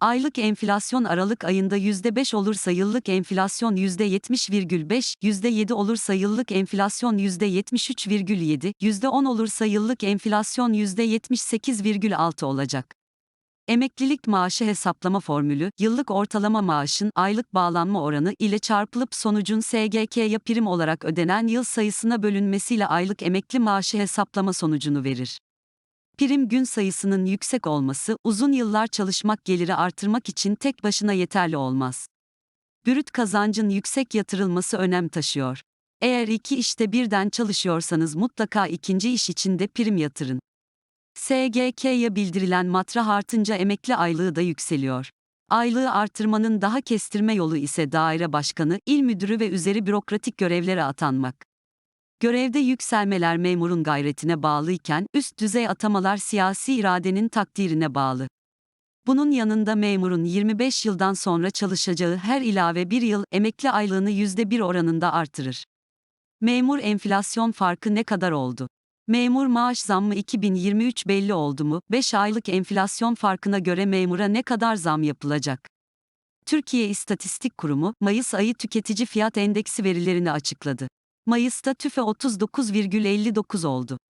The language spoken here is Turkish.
Aylık enflasyon Aralık ayında %5 olursa yıllık enflasyon %70,5, %7 olursa yıllık enflasyon %73,7, %10 olursa yıllık enflasyon %78,6 olacak. Emeklilik maaşı hesaplama formülü, yıllık ortalama maaşın aylık bağlanma oranı ile çarpılıp sonucun SGK'ya prim olarak ödenen yıl sayısına bölünmesiyle aylık emekli maaşı hesaplama sonucunu verir. Prim gün sayısının yüksek olması, uzun yıllar çalışmak geliri artırmak için tek başına yeterli olmaz. Brüt kazancın yüksek yatırılması önem taşıyor. Eğer iki işte birden çalışıyorsanız mutlaka ikinci iş için de prim yatırın. SGK'ya bildirilen matrah artınca emekli aylığı da yükseliyor. Aylığı artırmanın daha kestirme yolu ise daire başkanı, il müdürü ve üzeri bürokratik görevlere atanmak. Görevde yükselmeler memurun gayretine bağlıyken, üst düzey atamalar siyasi iradenin takdirine bağlı. Bunun yanında memurun 25 yıldan sonra çalışacağı her ilave bir yıl emekli aylığını %1 oranında artırır. Memur enflasyon farkı ne kadar oldu? Memur maaş zammı 2023 belli oldu mu? 5 aylık enflasyon farkına göre memura ne kadar zam yapılacak? Türkiye İstatistik Kurumu, Mayıs ayı tüketici fiyat endeksi verilerini açıkladı. Mayıs'ta tüfe 39,59 oldu.